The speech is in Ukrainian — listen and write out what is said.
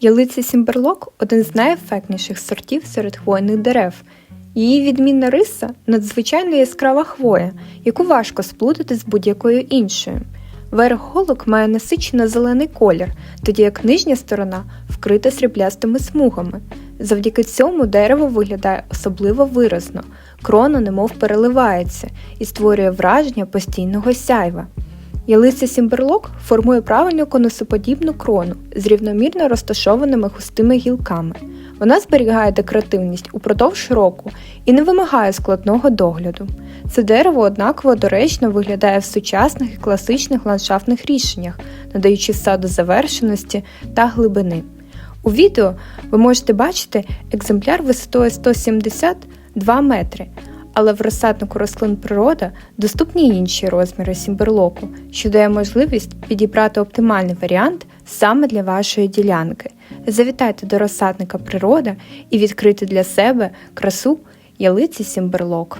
Ялиця Сімберлок один з найефектніших сортів серед хвойних дерев. Її відмінна риса надзвичайно яскрава хвоя, яку важко сплутати з будь-якою іншою. Верх голок має насичено зелений колір, тоді як нижня сторона вкрита сріблястими смугами. Завдяки цьому дерево виглядає особливо виразно, крона немов переливається і створює враження постійного сяйва. Ялиця Сімберлок формує правильну конусоподібну крону з рівномірно розташованими густими гілками. Вона зберігає декоративність упродовж року і не вимагає складного догляду. Це дерево однаково доречно виглядає в сучасних і класичних ландшафтних рішеннях, надаючи саду завершеності та глибини. У відео ви можете бачити екземпляр висотою 172 метри, але в розсаднику рослин природа доступні інші розміри сімберлоку, що дає можливість підібрати оптимальний варіант саме для вашої ділянки. Завітайте до розсадника природа і відкрити для себе красу ялиці сімберлок.